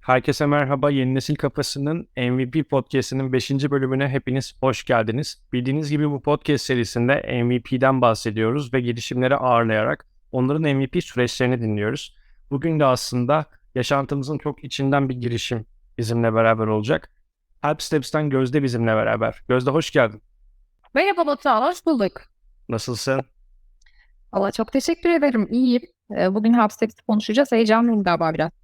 Herkese merhaba. Yeni Nesil Kafası'nın MVP Podcast'inin 5. bölümüne hepiniz hoş geldiniz. Bildiğiniz gibi bu podcast serisinde MVP'den bahsediyoruz ve girişimleri ağırlayarak onların MVP süreçlerini dinliyoruz. Bugün de aslında yaşantımızın çok içinden bir girişim bizimle beraber olacak. Help Steps'ten Gözde bizimle beraber. Gözde hoş geldin. Merhaba Batuhan, hoş bulduk. Nasılsın? Valla çok teşekkür ederim, iyiyim. Ee, Bugün Hapsteps'i konuşacağız, heyecanlıyım galiba biraz.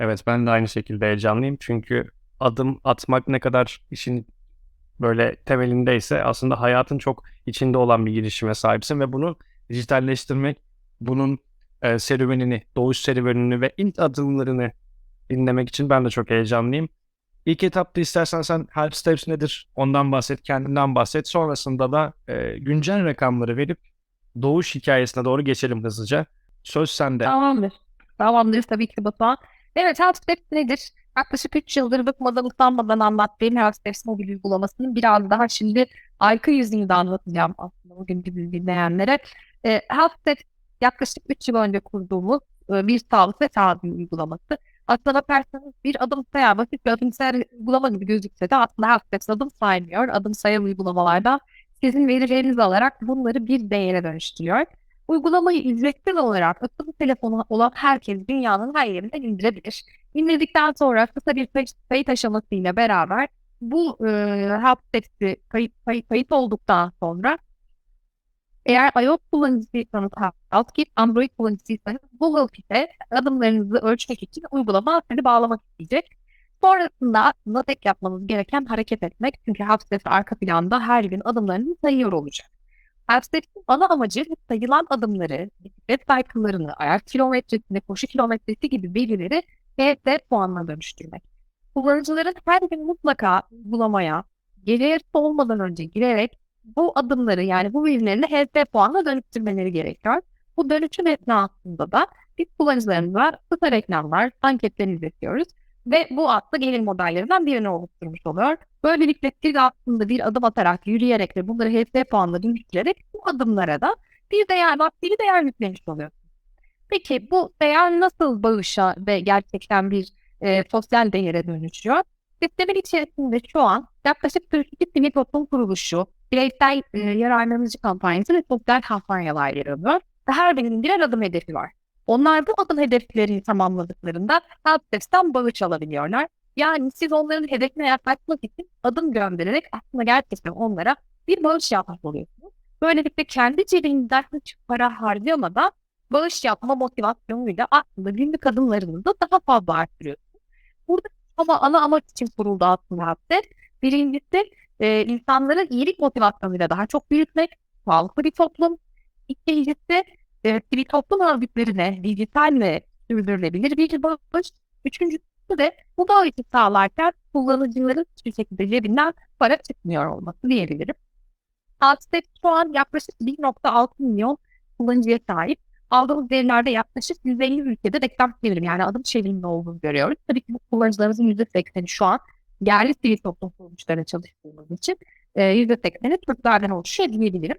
Evet ben de aynı şekilde heyecanlıyım. Çünkü adım atmak ne kadar işin böyle temelindeyse aslında hayatın çok içinde olan bir girişime sahipsin ve bunu dijitalleştirmek, bunun e, serüvenini, doğuş serüvenini ve ilk adımlarını dinlemek için ben de çok heyecanlıyım. İlk etapta istersen sen Help Steps nedir? Ondan bahset, kendinden bahset. Sonrasında da e, güncel rakamları verip doğuş hikayesine doğru geçelim hızlıca. Söz sende. Tamamdır. Tamamdır tabii ki Batuhan. Evet, Hapsteps nedir? Yaklaşık 3 yıldır bıkmadan utanmadan anlattığım Hapsteps mobil uygulamasının biraz daha şimdi arka yüzünü de anlatacağım aslında bugün dinleyenlere. E, Hapsteps yaklaşık 3 yıl önce kurduğumuz e, bir sağlık ve tahammül uygulaması. Aslına bakarsanız bir adım sayar, basit bir adım sayar uygulama gibi gözükse de aslında Hapsteps adım saymıyor. Adım sayar uygulamalarda sizin verilerinizi alarak bunları bir değere dönüştürüyor. Uygulamayı ücretsiz olarak akıllı telefonu olan herkes dünyanın her yerinden indirebilir. İndirdikten sonra kısa bir kayıt, aşamasıyla beraber bu e, Helpdesk'i kayıt, kayıt, kayıt olduktan sonra eğer iOS kullanıcısıysanız HelpDesk, Android kullanıcısıysanız Google Fit'e adımlarınızı ölçmek için uygulama seni bağlamak isteyecek. Sonrasında aslında tek yapmanız gereken hareket etmek. Çünkü Helpdesk arka planda her gün adımlarınızı sayıyor olacak. Helpdesk'in ana amacı sayılan adımları, bisiklet cycle'larını, ayak kilometresini, koşu kilometresi gibi verileri HSD puanına dönüştürmek. Kullanıcıların her gün mutlaka uygulamaya geriye olmadan önce girerek bu adımları yani bu verilerini HSD puanına dönüştürmeleri gerekiyor. Bu dönüşüm esnasında da biz kullanıcılarımıza kısa reklamlar, anketler izletiyoruz ve bu aslında gelir modellerinden birini oluşturmuş oluyor. Böylelikle siz aslında bir adım atarak, yürüyerek ve bunları HS puanla dönüştürerek bu adımlara da bir değer, bir değer yüklemiş oluyorsunuz. Peki bu değer nasıl bağışa ve gerçekten bir e, sosyal değere dönüşüyor? Sistemin içerisinde şu an yaklaşık 42 sivil toplum kuruluşu, bireysel e, yararlanıcı kampanyası ve sosyal kampanyalar yer alıyor. Her birinin birer adım hedefi var. Onlar bu adım hedeflerini tamamladıklarında Helpdesk'ten bağış alabiliyorlar. Yani siz onların hedefine yaklaşmak için adım göndererek aslında gerçekten onlara bir bağış yapmış oluyorsunuz. Böylelikle kendi cebinizden hiç para harcamadan bağış yapma motivasyonuyla aslında günlük adımlarınızı daha fazla arttırıyorsunuz. Burada ama ana amaç için kuruldu aslında Helpdesk. Birincisi e, insanların iyilik motivasyonuyla daha çok büyütmek, sağlıklı bir toplum. İkincisi e, sivil toplum örgütlerine dijital ve sürdürülebilir bir bağış. Üçüncüsü de bu bağışı sağlarken kullanıcıların hiçbir şekilde cebinden para çıkmıyor olması diyebilirim. Altstep şu an yaklaşık 1.6 milyon kullanıcıya sahip. Aldığımız verilerde yaklaşık 150 ülkede reklam çevirim yani adım çevirimi olduğunu görüyoruz. Tabii ki bu kullanıcılarımızın %80'i şu an yerli sivil toplum kuruluşlarına çalıştığımız için e, %80'i Türklerden oluşuyor diyebilirim.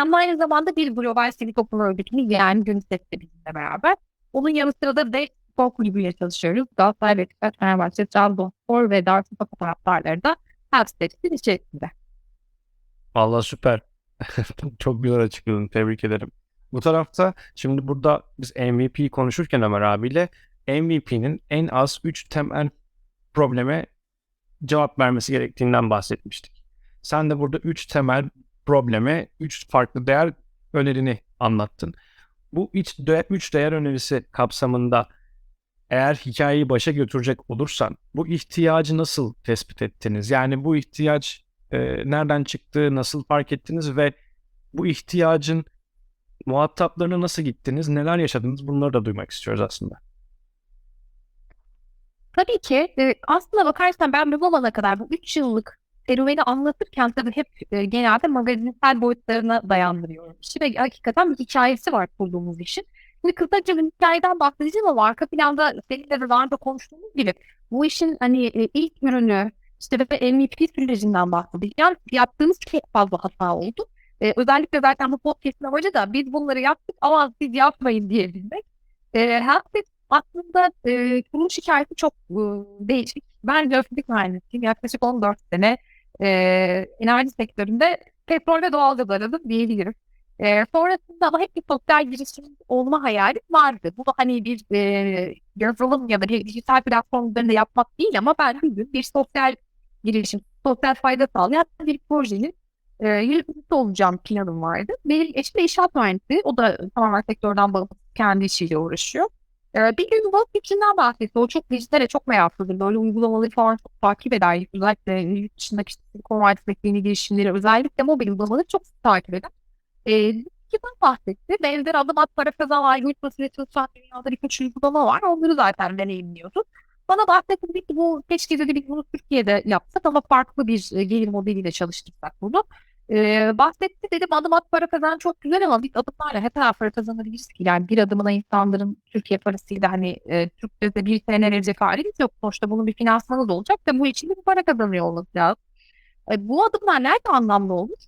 Ama aynı zamanda bir global sivil toplum örgütünün yani UNICEF'le bizimle beraber. Onun yanı sıra da de spor kulübüyle çalışıyoruz. Galatasaray, Beşiktaş, Fenerbahçe, Trabzonspor ve Darüşşafaka taraftarları da Helpsteps'in içerisinde. Vallahi süper. Çok güzel açıkladın. Tebrik ederim. Bu tarafta şimdi burada biz MVP konuşurken Ömer abiyle MVP'nin en az 3 temel probleme cevap vermesi gerektiğinden bahsetmiştik. Sen de burada 3 temel probleme 3 farklı değer önerini anlattın. Bu 3 değer, üç değer önerisi kapsamında eğer hikayeyi başa götürecek olursan bu ihtiyacı nasıl tespit ettiniz? Yani bu ihtiyaç e, nereden çıktı, nasıl fark ettiniz ve bu ihtiyacın muhataplarına nasıl gittiniz, neler yaşadınız bunları da duymak istiyoruz aslında. Tabii ki e, aslında bakarsan ben bu zamana kadar bu 3 yıllık serüveni anlatırken tabii hep e, genelde magazinsel boyutlarına dayandırıyorum. Ve hakikaten bir hikayesi var kurduğumuz işin. Şimdi kısaca bir hikayeden bahsedeceğim ama arka planda seninle de daha önce konuştuğumuz gibi bu işin hani e, ilk ürünü işte ve MVP sürecinden bahsedeceğim. Yaptığımız çok fazla hata oldu. Ee, özellikle zaten bu podcast'ın amacı da biz bunları yaptık ama siz yapmayın diyebilmek. Ee, Helpdesk Aslında e, kuruluş hikayesi çok e, değişik. Ben jeofizik mühendisiyim. Yaklaşık 14 sene e, enerji sektöründe petrol ve doğalgaz aradım diyebilirim. E, sonrasında ama hep bir sosyal girişim olma hayali vardı. Bu hani bir e, yazılım ya da dijital platform üzerinde yapmak değil ama ben bir gün bir sosyal girişim, sosyal fayda sağlayan bir projenin e, yöneticisi olacağım planım vardı. Benim eşim de inşaat mühendisi. O da tamamen sektörden bağımsız kendi işiyle uğraşıyor. E, bir gün bu fikrinden bahsetti. O çok dijitale çok meraklıdır. Böyle uygulamaları falan çok takip eder. Özellikle yurt dışındaki işte yeni girişimleri özellikle mobil uygulamaları çok takip eder. E, fikirden bahsetti. Benzer adım at para kazan algoritmasıyla çalışan dünyada birkaç uygulama var. Onları zaten deneyimliyordu. Bana bahsetti dedi ki bu keşke dedi biz bunu Türkiye'de yapsak ama farklı bir e, gelir modeliyle çalıştırsak bunu. Ee, bahsetti dedim adım at para kazan çok güzel ama biz adımlarla hep her para kazanabiliriz ki. Yani bir adımına insanların Türkiye parasıyla hani e, Türk lirası bir sene verecek halimiz yok. Sonuçta bunun bir finansmanı da olacak ve bu için bir para kazanıyor olması lazım. E, bu adımlar nerede anlamlı olur?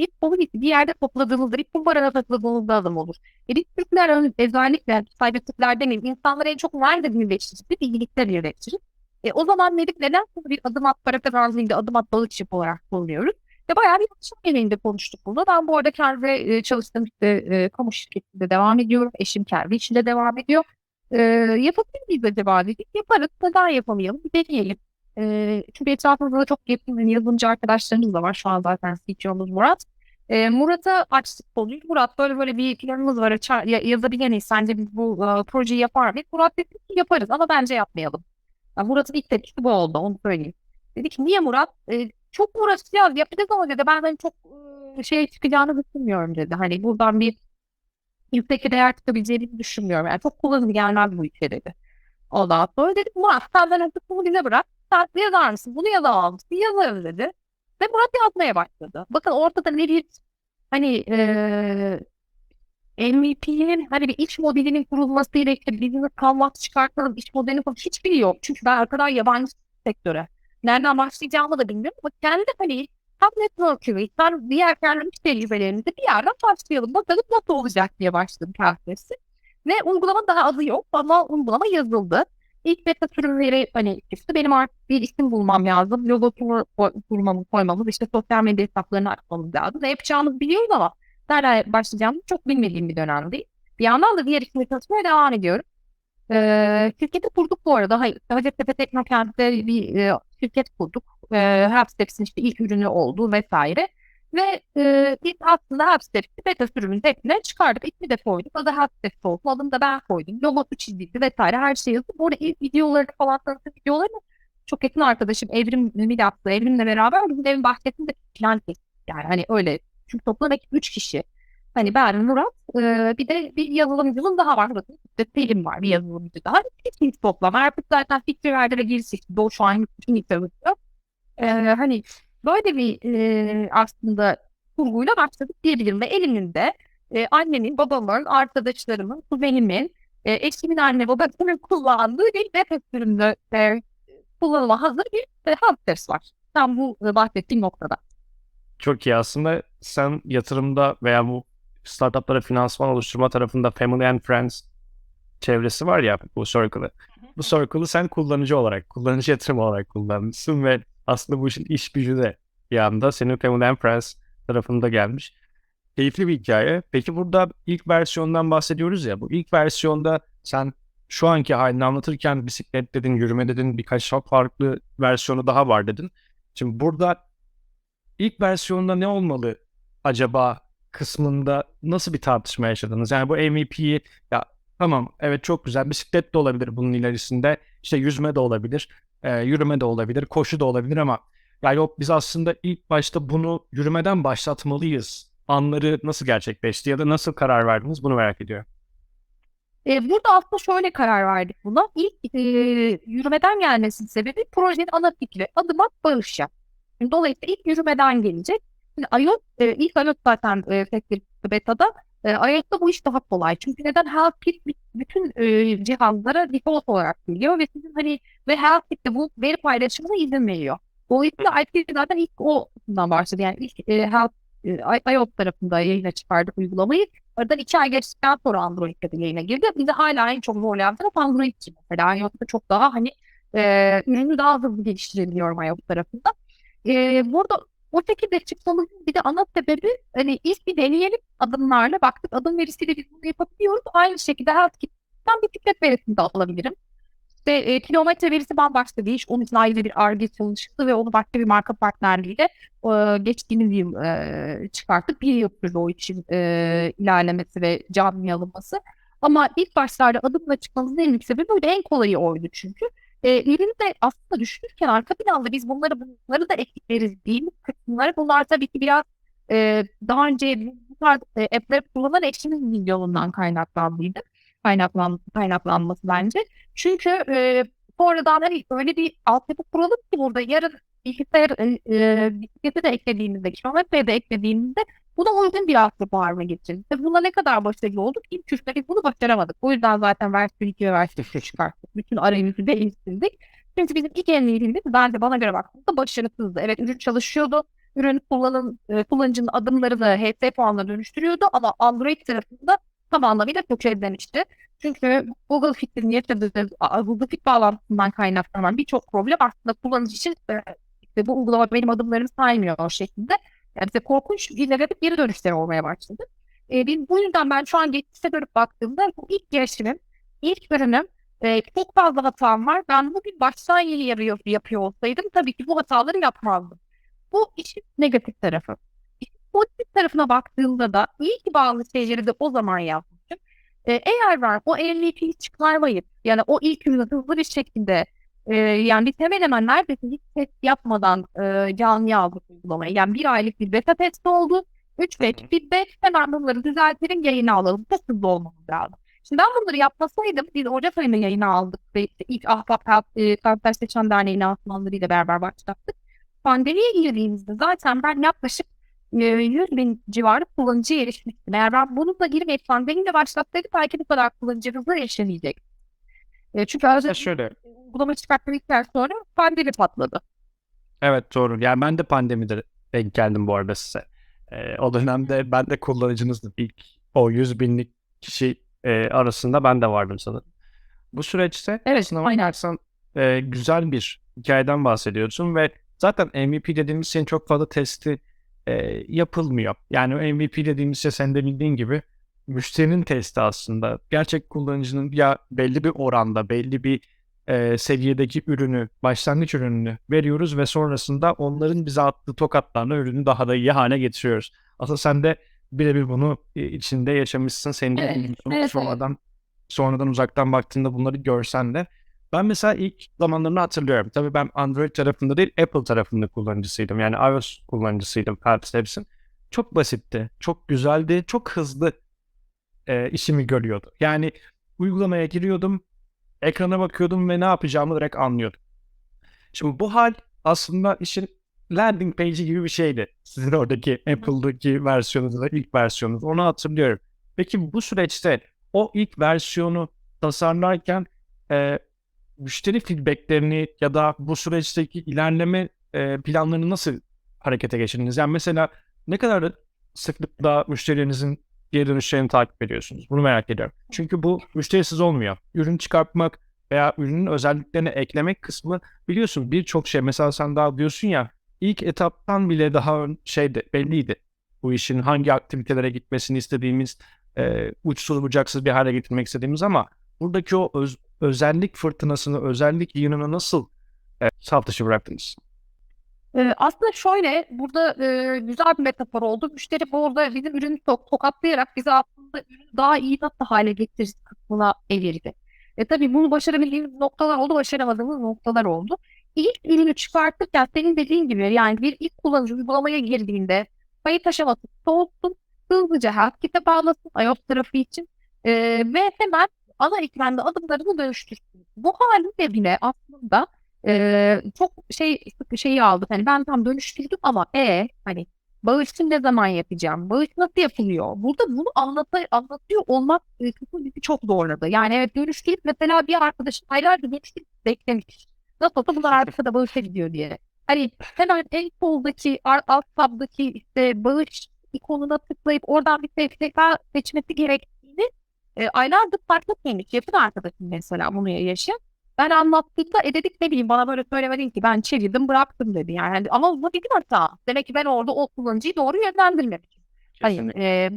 Bir komünite bir yerde topladığımızda, bir kumbarana topladığımızda adım olur. E biz Türkler özellikle cybertürkler demeyeyim, insanları en çok nerede birleştiririz? Bilgilikte birleştiririz. E, o zaman dedik neden bir adım at para kazan değil de adım at balıkçı olarak kullanıyoruz? Ve bayağı bir akşam yemeğinde konuştuk bunu. Ben bu arada kendi e, çalıştığım işte e, kamu şirketinde devam ediyorum. Eşim kendi içinde devam ediyor. E, yapabilir miyiz acaba dedik. Yaparız. Neden yapamayalım? Bir deneyelim. E, çünkü etrafımızda da çok yakın yazılımcı arkadaşlarımız da var. Şu an zaten CTO'muz Murat. E, Murat'a açtık konuyu. Murat böyle böyle bir planımız var. Açar, ya, yazabilir miyiz? Sence biz bu e, projeyi yapar mıyız? Murat dedi ki yaparız ama bence yapmayalım. Yani Murat'ın ilk tepkisi bu oldu. Onu söyleyeyim. Dedik niye Murat? E, çok uğraşacağız yapacağız ama dedi ben hani çok e, şey çıkacağını düşünmüyorum dedi. Hani buradan bir yüksek değer çıkabileceğini düşünmüyorum. Yani çok kullanıcı gelmez bu işe dedi. Ondan sonra dedim Murat sen ben artık bunu bize bırak. Sen yazar mısın? Bunu yazamaz mısın? Yazarım dedi. Ve Murat yazmaya başladı. Bakın ortada ne bir hani e, MVP'nin hani bir iç modelinin kurulmasıyla işte business canvas çıkartalım, iç modelini falan hiçbiri yok. Çünkü ben o yabancı sektöre. Nereden başlayacağımı da bilmiyorum ama kendi hani hem network'ü hem diğer kendi iş tecrübelerimizi bir yerden başlayalım. Bakalım nasıl olacak diye başladım kendisi. Ve uygulama daha adı yok ama uygulama yazıldı. İlk beta sürümleri hani çıktı. Benim artık bir isim bulmam lazım. Logosunu kurmamız, koymamız, işte sosyal medya hesaplarını açmamız lazım. Ne yapacağımızı biliyoruz ama nereden başlayacağımızı çok bilmediğim bir dönemdeyim. Bir yandan da diğer işimle çalışmaya devam ediyorum. Ee, şirketi kurduk bu arada. Hacettepe Teknokent'te bir e, şirket kurduk. E, Helpsteps'in işte ilk ürünü oldu vesaire. Ve e, biz aslında Helpsteps'i beta sürümünün hepsine çıkardık. İsmi de koyduk. Adı Helpsteps olsun. Adını da ben koydum. Logosu çizildi vesaire her şey yazdı. Bu arada ilk videolarını falan tanıtım videolarını çok yakın arkadaşım Evrim Milat'la Evrim'le beraber bizim evin bahçesinde plan çektik. Yani hani öyle. Çünkü toplam ekip 3 kişi. Hani ben, Murat, e, bir de bir yazılımcımız daha var. Bakın işte Selim var bir yazılımcı daha. İkimiz toplam. Erkut zaten fikri verdi ve geri seçti. Doğu şu an bütün çalışıyor. E, hani böyle bir e, aslında kurguyla başladık diyebilirim. Ve elimizde e, annemin, babamın, arkadaşlarımın, kuzenimin, e, eşimin anne babasının kullandığı bir web sürümlü e, kullanıma hazır bir e, Hamsters var. Tam bu e, bahsettiğim noktada. Çok iyi aslında sen yatırımda veya bu startuplara finansman oluşturma tarafında Family and Friends çevresi var ya bu Circle'ı. Bu Circle'ı sen kullanıcı olarak, kullanıcı yatırım olarak kullanmışsın ve aslında bu işin iş gücü de bir anda senin Family and Friends tarafında gelmiş. Keyifli bir hikaye. Peki burada ilk versiyondan bahsediyoruz ya. Bu ilk versiyonda sen şu anki halini anlatırken bisiklet dedin, yürüme dedin, birkaç farklı versiyonu daha var dedin. Şimdi burada ilk versiyonda ne olmalı acaba kısmında nasıl bir tartışma yaşadınız? Yani bu MVP'yi ya tamam evet çok güzel bisiklet de olabilir bunun ilerisinde işte yüzme de olabilir, e, yürüme de olabilir, koşu da olabilir ama ya yok biz aslında ilk başta bunu yürümeden başlatmalıyız. Anları nasıl gerçekleşti ya da nasıl karar verdiniz bunu merak ediyorum. E, burada aslında şöyle karar verdik buna. İlk e, yürümeden gelmesinin sebebi projenin ana fikri. Adım at bağış Dolayısıyla ilk yürümeden gelecek. Şimdi iOS, e, ilk iOS zaten e, Factory Beta'da. E, iOS'ta bu iş daha kolay. Çünkü neden HealthKit bütün e, cihazlara default olarak geliyor ve sizin hani ve HealthKit de bu veri paylaşımına izin veriyor. Dolayısıyla IT zaten ilk o bundan başladı. Yani ilk e, Health e, iOS tarafında yayına çıkardık uygulamayı. Aradan iki ay geçtikten sonra Android de yayına girdi. Bizi hala en çok zorlayan taraf Android'ci mesela. iOS'ta çok daha hani e, ürünü daha hızlı geliştirebiliyorum iOS tarafında. E, burada o şekilde çıkmamızın bir de ana sebebi hani ilk bir deneyelim adımlarla baktık adım verisiyle biz bunu yapabiliyoruz. Aynı şekilde HealthKit'ten bisiklet verisini de alabilirim. İşte e, kilometre verisi bambaşka bir iş. Onun için ayrı bir ARGE çalışıldı ve onu başka bir marka partnerliğiyle e, geçtiğimiz yıl e, çıkarttık. Bir yıl sürdü o için e, ilerlemesi ve canlıya alınması. Ama ilk başlarda adımla çıkmamızın en büyük sebebi öyle en kolayı oydu çünkü. E, ürünü de aslında düşünürken arka planda biz bunları bunları da ekleriz değil mi kısımları. Bunlar tabii ki biraz e, daha önce bu tarz e, app'leri kullanan eşimiz milyonundan kaynaklandıydı. Kaynaklan, kaynaklanması bence. Çünkü e, sonradan hani öyle bir altyapı kuralım ki burada yarın bilgisayar e, bisikleti de eklediğimizde, kilometreyi de eklediğimizde buna uygun bir altyapı haline getirdik. Ve buna ne kadar başarılı olduk? İlk üçte biz bunu başaramadık. O yüzden zaten versiyon 2 ve versiyon 3 çıkarttık. Bütün arayüzü değiştirdik. Çünkü bizim ilk enliğinde bence bana göre baktığımda başarısızdı. Evet ürün çalışıyordu. Ürün kullanım, e, kullanıcının adımları da HS puanına dönüştürüyordu ama Android tarafında tam anlamıyla tökezlemişti. Çünkü Google Fit'in yaşadığı Google Fit bağlantısından kaynaklanan birçok problem aslında kullanıcı için e, işte bu uygulama benim adımlarımı saymıyor o şekilde. Yani bize korkunç negatif geri dönüşler olmaya başladı. E, biz, bu yüzden ben şu an geçmişe dönüp baktığımda bu ilk girişimim, ilk ürünüm e, çok fazla hatam var. Ben bugün baştan yeni yapıyor, yapıyor olsaydım tabii ki bu hataları yapmazdım. Bu işin negatif tarafı. İşin pozitif tarafına baktığımda da iyi ki bazı şeyleri de o zaman yapmışım. E, eğer ben o MVP'yi çıkarmayıp yani o ilk ürünü hızlı bir şekilde e, yani biz hemen hemen neredeyse hiç test yapmadan e, canlıya aldık uygulamayı. Yani bir aylık bir beta testi oldu. Üç ve bir beş hemen bunları düzeltelim yayına alalım. Çok hızlı olmamız lazım. Şimdi ben bunları yapmasaydım biz Ocak ayında yayına aldık ve işte ilk Ahbap e, Kalpler Seçen Derneği'nin lansmanlarıyla beraber başlattık. Pandemiye girdiğimizde zaten ben yaklaşık e, 100 bin civarı kullanıcıya erişmiştim. Eğer ben bununla girmeyip pandemiyle başlatsaydık belki bu kadar kullanıcı hızla erişemeyecek. E, çünkü özellikle şöyle. uygulama çıkarttıktan sonra pandemi patladı. Evet doğru. Yani ben de pandemide denk geldim bu arada size. Ee, o dönemde ben de kullanıcınızdım. İlk o 100 binlik kişi e, arasında ben de vardım sanırım. Bu süreçte Evet, aslında aynen. bakarsan e, güzel bir hikayeden bahsediyorsun ve zaten MVP dediğimiz şeyin çok fazla testi e, yapılmıyor. Yani MVP dediğimiz şey sen de bildiğin gibi müşterinin testi aslında. Gerçek kullanıcının ya belli bir oranda, belli bir e, seviyedeki ürünü, başlangıç ürününü veriyoruz ve sonrasında onların bize attığı tokatlarla ürünü daha da iyi hale getiriyoruz. Aslında sen de birebir bunu içinde yaşamışsın. Senin de Evet, bilmiyorsun. evet, sonradan sonradan uzaktan baktığında bunları görsen de. Ben mesela ilk zamanlarını hatırlıyorum. Tabii ben Android tarafında değil Apple tarafında kullanıcısıydım. Yani iOS kullanıcısıydım Phelps hepsinin. Çok basitti, çok güzeldi, çok hızlı e, işimi görüyordu. Yani uygulamaya giriyordum, ekrana bakıyordum ve ne yapacağımı direkt anlıyordum. Şimdi bu hal aslında işin landing page'i gibi bir şeydi. Sizin oradaki Apple'daki versiyonunuz da ilk versiyonunuz. Onu hatırlıyorum. Peki bu süreçte o ilk versiyonu tasarlarken e, müşteri feedbacklerini ya da bu süreçteki ilerleme e, planlarını nasıl harekete geçirdiniz? Yani mesela ne kadar sıklıkla müşterilerinizin geri dönüşlerini takip ediyorsunuz? Bunu merak ediyorum. Çünkü bu müşterisiz olmuyor. Ürün çıkartmak veya ürünün özelliklerini eklemek kısmı biliyorsun birçok şey. Mesela sen daha diyorsun ya ilk etaptan bile daha şeydi belliydi. Bu işin hangi aktivitelere gitmesini istediğimiz, e, uçsuz bucaksız bir hale getirmek istediğimiz ama buradaki o öz- özellik fırtınasını, özellik yığınını nasıl e, saf dışı bıraktınız? Ee, aslında şöyle burada e, güzel bir metafor oldu. Müşteri bu arada bizim ürünü tok tokatlayarak bizi aslında ürünü daha iyi nasıl hale getiririz kısmına evirdi. E tabii bunu başarabildiğimiz noktalar oldu, başaramadığımız noktalar oldu. İlk ürünü çıkartırken senin dediğin gibi yani bir ilk kullanıcı uygulamaya girdiğinde kayıt aşaması soğutsun, hızlıca HealthKit'e bağlasın iOS tarafı için e, ve hemen ana ekranda adımlarını dönüştürsün. Bu haliyle bile aslında ee, çok şey şeyi aldı. Hani ben tam dönüştürdüm ama e hani bağışı ne zaman yapacağım? Bağış nasıl yapılıyor? Burada bunu anlatı, anlatıyor olmak e, kısmı bizi çok zorladı. Yani evet dönüştürüp mesela bir arkadaşım aylardır dönüştürüp beklemiş. Nasıl olsa bunlar arkada bağışa gidiyor diye. Hani hemen en soldaki alt tabdaki işte bağış ikonuna tıklayıp oradan bir STK seçmesi gerektiğini e, aylardır fark etmemiş. Yakın arkadaşım mesela bunu yaşayan. Ben anlattığımda e dedik ne bileyim bana böyle söylemedin ki ben çevirdim bıraktım dedi yani. Ama bu bir hata. Demek ki ben orada o kullanıcıyı doğru yönlendirmemişim. Hani, e,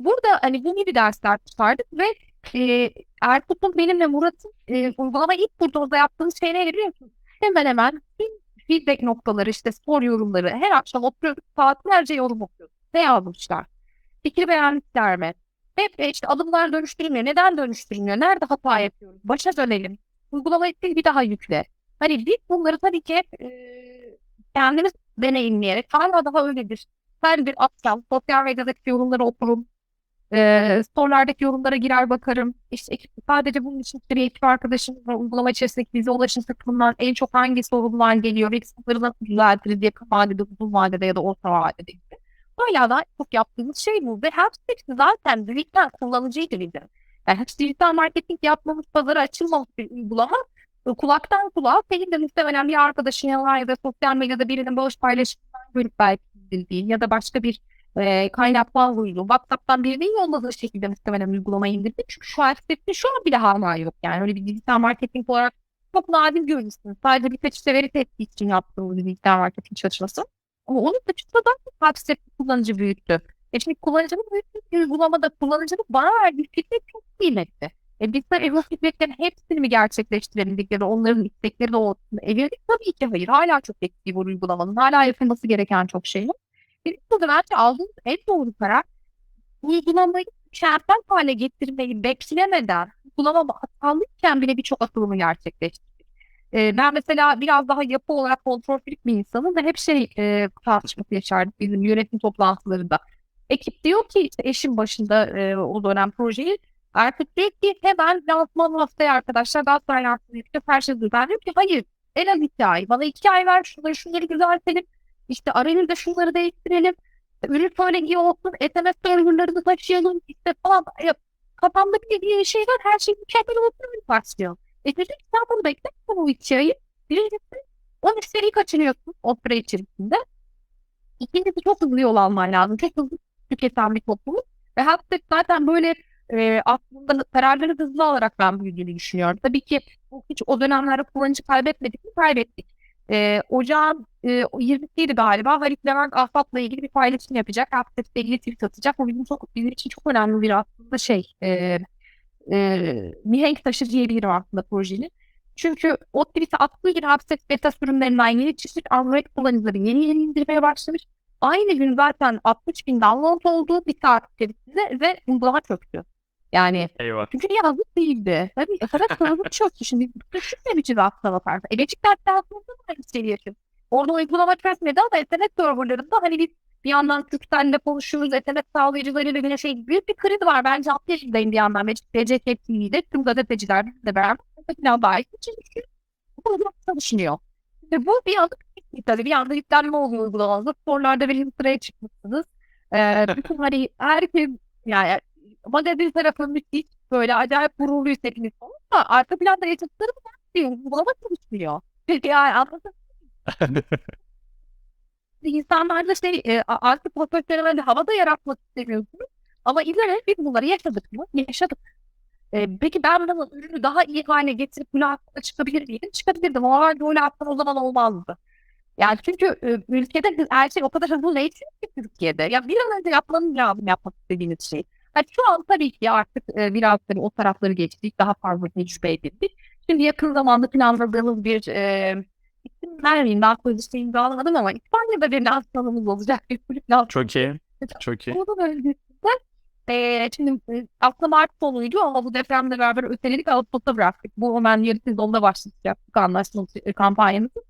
burada hani bu gibi dersler çıkardık ve e, Erkut'un benimle Murat'ın e, uygulama ilk kurduğumuzda yaptığımız şey neydi biliyor musun? Hemen hemen feedback noktaları işte spor yorumları her akşam oturuyorduk saatlerce yorum okuyorduk. Ne yazmışlar? Fikri beğendikler mi? Hep e, işte adımlar dönüştürülmüyor. Neden dönüştürülmüyor? Nerede hata yapıyoruz? Başa dönelim. Uygulamayı sil bir daha yükle. Hani biz bunları tabii ki hep e, kendimiz deneyimleyerek hala daha öyledir. Her bir akşam sosyal medyadaki yorumları okurum. E, storylardaki yorumlara girer bakarım. İşte ekip, sadece bunun için bir ekip arkadaşımız var. Uygulama içerisindeki bize ulaşım takımından en çok hangi sorunlar geliyor? Ve bunları nasıl düzeltiriz kısa vadede, uzun vadede ya da orta vadede gibi. Hala da çok yaptığımız şey bu. Ve hepsi zaten dijital kullanıcıydı bizim. Yani hiç dijital marketing yapmamız, pazara açılmamış bir uygulama. E, Kulaktan kulağa senin de muhtemelen bir arkadaşın ya da sosyal medyada birinin bağış paylaşımından görüp belki indirdiğin ya da başka bir e, kaynaktan duyduğun, WhatsApp'tan birinin yolladığı şekilde muhtemelen uygulamayı indirdin. Çünkü şu an şu an bile hala yok. Yani öyle bir dijital marketing olarak çok nadir görürsün. Sadece birkaç işte veri tespiti için yaptığımız dijital marketing çalışması. Ama onun dışında da WhatsApp kullanıcı büyüttü. E şimdi kullanıcının büyüttüğü bir uygulamada kullanıcının bana verdiği feedback çok kıymetli. E biz de bu feedbacklerin hepsini mi gerçekleştirebildik ya da onların istekleri de olsun evirdik? Tabii ki hayır. Hala çok eksiği var uygulamanın. Hala yapılması gereken çok şey var. Biz burada bence aldığımız en doğru karar uygulamayı mükemmel hale getirmeyi beklemeden uygulama hatalıyken bile birçok atılımı gerçekleştirdik. E, ben mesela biraz daha yapı olarak kontrol bir insanım ve hep şey e, tartışması yaşardık bizim yönetim toplantılarında. Ekip diyor ki işte eşim başında e, o dönem projeyi Erkut diyor ki hemen lansman haftaya arkadaşlar Galatasaray lansmanı yapacak her şey hazır. Ben diyorum ki hayır en az iki ay. Bana iki ay ver şunları şunları düzeltelim. İşte arayüzde şunları değiştirelim. Ürün söylegiyi olsun. SMS serverlarını taşıyalım. İşte falan. Ya, kafamda bir, şey var. Her şey mükemmel olsun. başlıyor. E dedim ki sen bunu beklersen bu iki ayı. Birincisi o müşteriyi kaçırıyorsun o süre içerisinde. İkincisi çok hızlı yol alman lazım. Çok hızlı tüketen bir topluluk. Ve hatta zaten böyle e, aslında kararları hızlı alarak ben büyüdüğünü düşünüyorum. Tabii ki bu hiç o dönemlerde kullanıcı kaybetmedik mi? Kaybettik. E, ocağın e, 20'siydi galiba. Halit Levent Ahbap'la ilgili bir paylaşım yapacak. Ahbap'la ilgili tweet atacak. O bizim, çok, bizim için çok önemli bir aslında şey. E, e, mihenk taşı diyebilirim aslında projenin. Çünkü o tweet'i attığı gibi Hapset beta sürümlerinden yeni çıkmış Android kullanıcıları yeni yeni indirmeye başlamış. Aynı gün zaten 60 bin download oldu bir saat içerisinde ve uygulama çöktü. Yani Eyvah. çünkü yazık değildi. Tabii fakat yazık çöktü. Şimdi düşünmemişiz aslına bakarsan. E Beşiktaş'ta aslında da aynı şeyi yaşıyor. Orada uygulama çökmedi ama internet serverlarında hani biz bir yandan Türkcell'le konuşuyoruz. Ethernet sağlayıcılarıyla bir şey büyük bir kriz var. Bence 6 yaşındayım bir yandan. BCK TV'de tüm gazeteciler bizle beraber falan dair çalışıyor. Bu çalışmıyor. Ve bu bir anda tabii bir anda yüklenme oluyor uygulamada. Sorularda bir sıraya çıkmışsınız. Ee, bütün hani herkes yani magazin tarafı müthiş böyle acayip gururluyuz hepimiz ama arka planda yaşadıkları bu değil. Uygulama çalışmıyor. Yani anladın insanlarda şey e, artık profesyonel havada yaratmak istemiyorsunuz. Ama ileride biz bunları yaşadık mı? Yaşadık. E, peki ben bunun ürünü daha iyi hale getirip aklına çıkabilir miydim? Çıkabilirdim. O halde aklım o zaman olmazdı. Yani çünkü ülkede her şey o kadar hızlı değişiyor ki Türkiye'de. Ya bir an önce yapmanız lazım yapmak istediğiniz şey. Ha, şu an tabii ki artık biraz hani o tarafları geçtik. Daha fazla tecrübe edindik. Şimdi yakın zamanda planladığımız bir e, isim vermeyeyim. Daha sözleşme imzalamadım ama İspanya'da bir lansmanımız olacak. Bir kulüp lansmanı. Çok iyi. Çok iyi. Onun öncesinde e, şimdi aslında Mart sonuydu ama bu depremle beraber öteledik Ağustos'ta bıraktık. Bu hemen yarı sezonda başlayacaktık anlaştığımız e, kampanyamızı.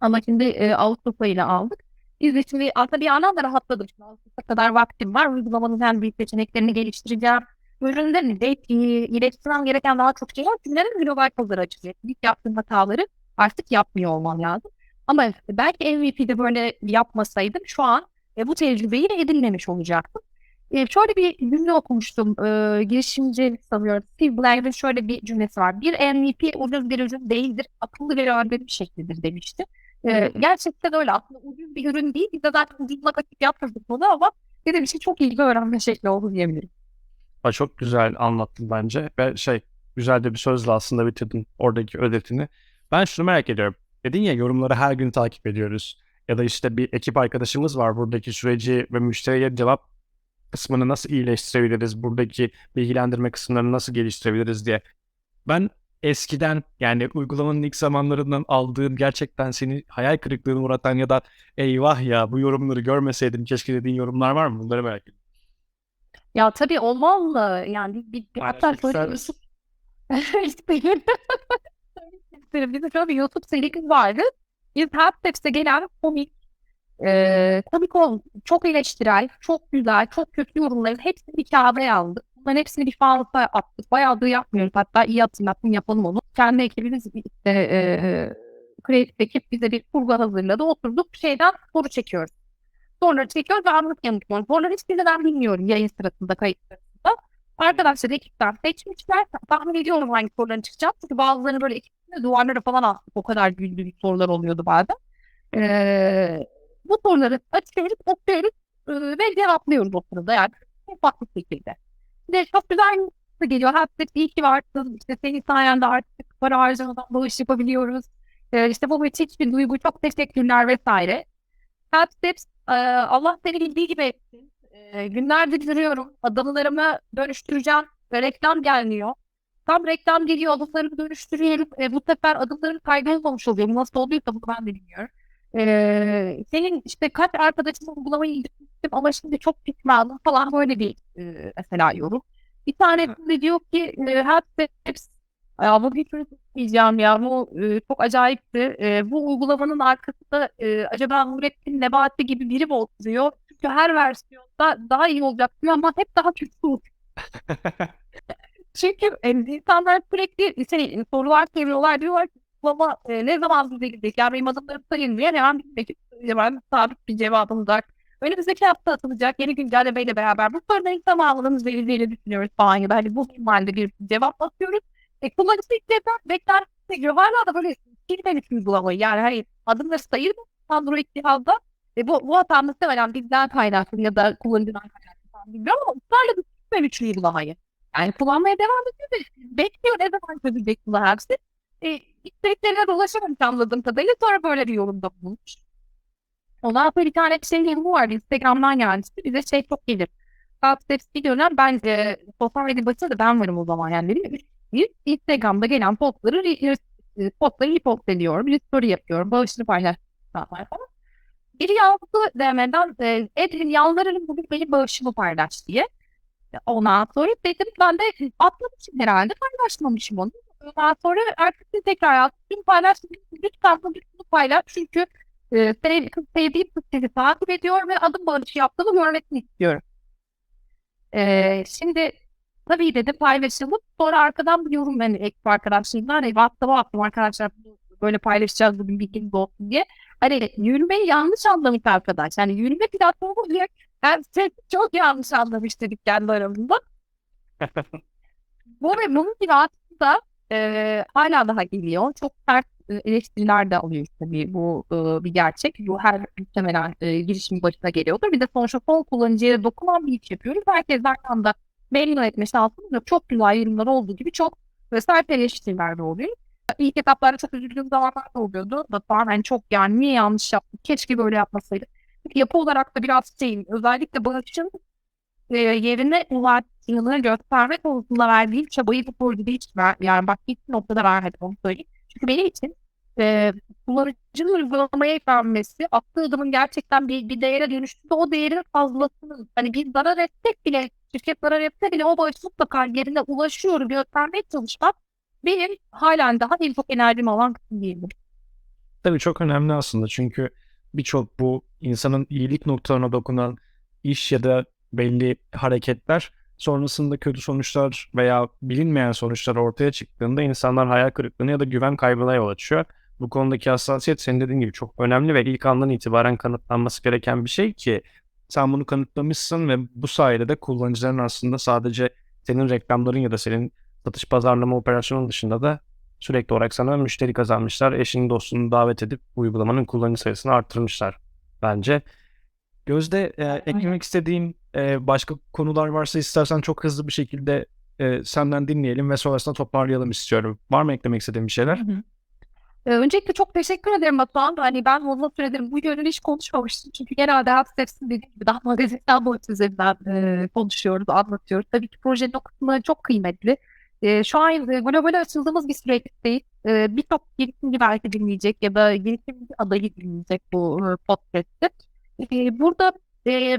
Ama şimdi e, Ağustos ayına aldık. Biz de şimdi aslında bir yandan da rahatladım. Şimdi Ağustos'a kadar vaktim var. Uygulamanın en büyük seçeneklerini geliştireceğim. Üründe de iletişimden gereken daha çok şey var. Cümlenin global pazarı açacak. İlk yaptığım hataları artık yapmıyor olmam lazım. Ama belki MVP'de böyle yapmasaydım şu an e, bu tecrübeyi edinmemiş olacaktım. E, şöyle bir cümle okumuştum. E, girişimci sanıyorum. Steve Blank'ın şöyle bir cümlesi var. Bir MVP ucuz bir ürün değildir. Akıllı ve önemli bir şeklidir demişti. E, gerçekten öyle. Aslında ucuz bir ürün değil. Biz de zaten ucuzla vakit yaptırdık bunu ama Benim için çok bir öğrenme şekli oldu diyebilirim. Ha, çok güzel anlattın bence ve şey güzel de bir sözle aslında bitirdin oradaki özetini. Ben şunu merak ediyorum. Dedin ya yorumları her gün takip ediyoruz. Ya da işte bir ekip arkadaşımız var buradaki süreci ve müşteriye cevap kısmını nasıl iyileştirebiliriz, buradaki bilgilendirme kısımlarını nasıl geliştirebiliriz diye. Ben eskiden yani uygulamanın ilk zamanlarından aldığım gerçekten seni hayal kırıklığına uğratan ya da eyvah ya bu yorumları görmeseydim keşke dediğin yorumlar var mı? Bunları merak ediyorum. Ya tabii olmaz Yani bir, bir, bir hatta böyle. İsterim. Bizim şöyle bir YouTube serimiz vardı. Biz her tepside gelen komik, e, komik ol, çok eleştirel, çok güzel, çok kötü yorumların hepsini bir kağıda yazdık. Bunların hepsini bir faaliyete attık. Bayağıdır yapmıyoruz. Hatta iyi hatırlattın yapalım onu. Kendi ekibimiz işte, e, kreatif ekip bize bir kurgu hazırladı. Oturduk şeyden soru çekiyoruz. Soruları çekiyoruz ve anlık yanıtlıyoruz. Soruları hiçbirini ben bilmiyorum yayın sırasında, kayıt sırasında. Arkadaşlar ekipten seçmişler. Tahmin ediyorum hangi soruların çıkacak. Çünkü bazılarını böyle ekipte duvarlara falan astık. O kadar güldüğüm sorular oluyordu bazen. Ee, bu soruları açıyoruz, okuyoruz ve cevaplıyoruz o sırada yani. Farklı şekilde. De çok güzel bir geliyor. Hatta iyi ki varsın. İşte senin sayende artık para harcamadan bağış yapabiliyoruz. Ee, işte bu müthiş bir duygu. Çok teşekkürler vesaire. Help Steps e, Allah seni bildiği gibi etsin. E, günlerdir duruyorum. Adımlarımı dönüştüreceğim ve reklam gelmiyor. Tam reklam geliyor, adımlarımı dönüştürüyorum. E, bu sefer adımlarım kaybolmamış oluyor. Bu Nasıl oluyorsa bunu ben de bilmiyorum. E, senin işte kaç arkadaşın uygulamayı indirmiştim ama şimdi çok pişmanım falan böyle bir e, mesela yorum. Bir tanesinde diyor ki e, Steps ya bu hiç unutmayacağım ya. Bu e, çok acayipti. E, bu uygulamanın arkasında e, acaba Nurettin Nebati gibi biri mi oturuyor? Çünkü her versiyonda daha iyi olacak diyor ama hep daha kötü oluyor. Çünkü e, insanlar sürekli şey, sorular soruyorlar diyorlar ki uygulama e, ne zaman bize gidecek? Yani benim adımlarım sayılmıyor. Hemen bir hemen sabit bir cevabımız var. Önümüzdeki hafta atılacak yeni güncellemeyle beraber bu sorunların tamamını verildiğini düşünüyoruz falan gibi. Hani bu ihtimalle bir cevap atıyoruz. E, kullanıcı ilklerden beklenti geliyor. Hala da böyle silmemiş uygulamayı. Yani hani adımları sayılır mı Android cihazda? E, bu, bu hata muhtemelen bizden kaynaklı ya da kullanıcıdan kaynaklı bilmiyorum ama ısrarla da silmemiş uygulamayı. Yani kullanmaya devam ediyor ve bekliyor ne zaman çözülecek bu hepsi. E, isteklerine ulaşamamış anladığım kadarıyla sonra böyle bir yorumda bulmuş. Ondan sonra bir tane şey yorumu vardı. Instagram'dan gelmişti. Bize şey çok gelir. Steps bir dönem ben e, sosyal medya başında da ben varım o zaman yani. Dedim, bir Instagram'da gelen postları re- postları repost ediyorum. Bir story yapıyorum. Bağışını paylaşıyorum falan. Biri yazdı DM'den e, Edrin yalvarırım bugün benim bağışımı paylaş diye. Ondan sonra dedim ben de atlamışım herhalde paylaşmamışım onu. Ondan sonra ertesi tekrar yazdım paylaştım. Lütfen bunu paylaş çünkü e, sev, sevdiğim kız sizi takip ediyor ve adım bağışı yaptığımı görmesini istiyorum. E, şimdi Tabii dedi paylaşalım. Sonra arkadan bir yorum hani ekip arkadaşlarımdan hani WhatsApp'a attım arkadaşlar böyle paylaşacağız bugün bilginiz olsun diye. Hani yürümeyi yanlış anlamış arkadaş. Yani yürüme platformu diye yani ses çok yanlış anlamış dedik kendi aramızda. Bu ve bunun gibi aslında e, hala daha geliyor. Çok sert eleştiriler de alıyor tabii bu e, bir gerçek. Bu her muhtemelen e, girişimin başına geliyordur. Bir de sonuçta son kullanıcıya dokunan bir iş yapıyoruz. Herkes zaten de memnun etme şansımız yok. Çok güzel yorumlar olduğu gibi çok ve sert eleştiriler de oluyor. İlk etaplarda çok üzüldüğüm zamanlar da oluyordu. Da tamamen çok yani niye yanlış yaptım? Keşke böyle yapmasaydı. Çünkü yapı olarak da biraz şeyim. Özellikle bağışın e, yerine ulaştığını gösterme konusunda verdiğim çabayı bu projede hiç ver, yani bak hiç noktada vermedim onu söyleyeyim. Çünkü benim için e, kullanıcının uygulamaya vermesi attığı adımın gerçekten bir, bir değere dönüştüğünde o değerin fazlasını hani biz zarar etsek bile şirket zarar etse bile o bağış mutlaka yerine ulaşıyor göstermeye çalışmak benim halen daha en çok enerjimi alan kısım diyebilirim. Tabii çok önemli aslında çünkü birçok bu insanın iyilik noktalarına dokunan iş ya da belli hareketler sonrasında kötü sonuçlar veya bilinmeyen sonuçlar ortaya çıktığında insanlar hayal kırıklığına ya da güven kaybına yol açıyor. Bu konudaki hassasiyet senin dediğin gibi çok önemli ve ilk andan itibaren kanıtlanması gereken bir şey ki sen bunu kanıtlamışsın ve bu sayede de kullanıcıların aslında sadece senin reklamların ya da senin satış pazarlama operasyonun dışında da sürekli olarak sana müşteri kazanmışlar. Eşini dostunu davet edip uygulamanın kullanıcı sayısını arttırmışlar bence. Gözde e, eklemek istediğin e, başka konular varsa istersen çok hızlı bir şekilde e, senden dinleyelim ve sonrasında toparlayalım istiyorum. Var mı eklemek istediğin bir şeyler? Ee, Öncelikle çok teşekkür ederim Batuhan. Hani ben uzun süredir bu yönünü hiç konuşmamıştım. Çünkü genelde Health Steps'in dediğim gibi daha magazinsel boyut üzerinden e, konuşuyoruz, anlatıyoruz. Tabii ki projenin o kısmı çok kıymetli. E, şu an e, globale açıldığımız bir süreçteyiz. E, Birçok girişimci belki dinleyecek ya da girişimci adayı dinleyecek bu e, podcast'te. E, burada e,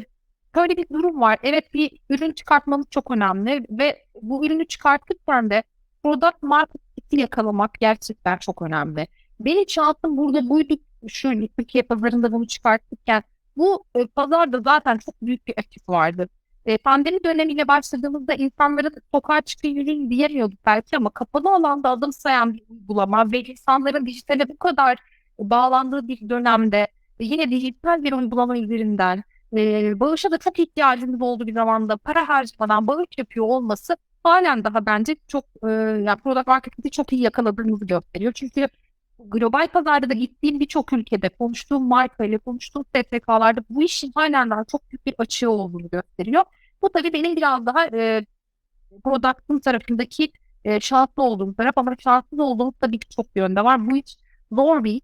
böyle bir durum var. Evet bir ürün çıkartmamız çok önemli ve bu ürünü çıkartırken de product market fit'i yakalamak gerçekten çok önemli. Benim şansım burada buydu. Şu Türkiye pazarında bunu çıkartırken bu e, pazarda zaten çok büyük bir açık vardı. E, pandemi dönemiyle başladığımızda insanların sokağa çıkın yürüyün diyemiyorduk belki ama kapalı alanda adım sayan bir uygulama ve insanların dijitale bu kadar bağlandığı bir dönemde yine dijital bir uygulama üzerinden e, bağışa da çok ihtiyacımız olduğu bir zamanda para harcamadan bağış yapıyor olması halen daha bence çok e, yani product marketing'i çok iyi yakaladığımızı gösteriyor. Çünkü global pazarda da gittiğim birçok ülkede konuştuğum marka ile konuştuğum STK'larda bu işin halen daha çok büyük bir açığı olduğunu gösteriyor. Bu tabii benim biraz daha e, product'ın tarafındaki e, şanslı olduğum taraf ama şanssız olduğum tabii ki çok yönde var. Bu hiç zor bir.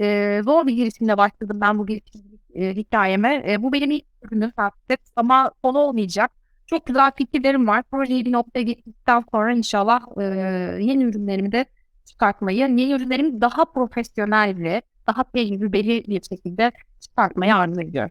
E, zor bir girişimle başladım ben bu girişim e, hikayeme. E, bu benim ilk ürünüm Faststep ama son olmayacak. Çok güzel fikirlerim var. Projeyi bir noktaya getirdikten sonra inşallah e, yeni ürünlerimi de çıkartmayı, yeni ürünlerimi daha profesyonel ve daha tecrübeli bir şekilde çıkartmaya arzu ediyorum.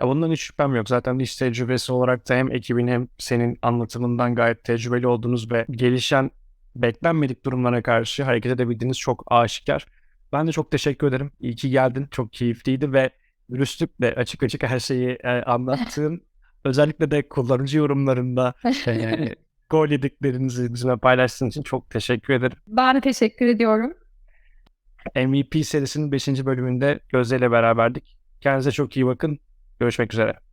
Ya bundan hiç şüphem yok. Zaten iş tecrübesi olarak da hem ekibin hem senin anlatımından gayet tecrübeli olduğunuz ve gelişen beklenmedik durumlara karşı hareket edebildiğiniz çok aşikar. Ben de çok teşekkür ederim. İyi ki geldin. Çok keyifliydi ve dürüstlükle açık açık her şeyi e, anlattığın özellikle de kullanıcı yorumlarında e, gol yediklerinizi bizimle paylaştığın için çok teşekkür ederim. Ben teşekkür ediyorum. MVP serisinin 5. bölümünde Gözde ile beraberdik. Kendinize çok iyi bakın. Görüşmek üzere.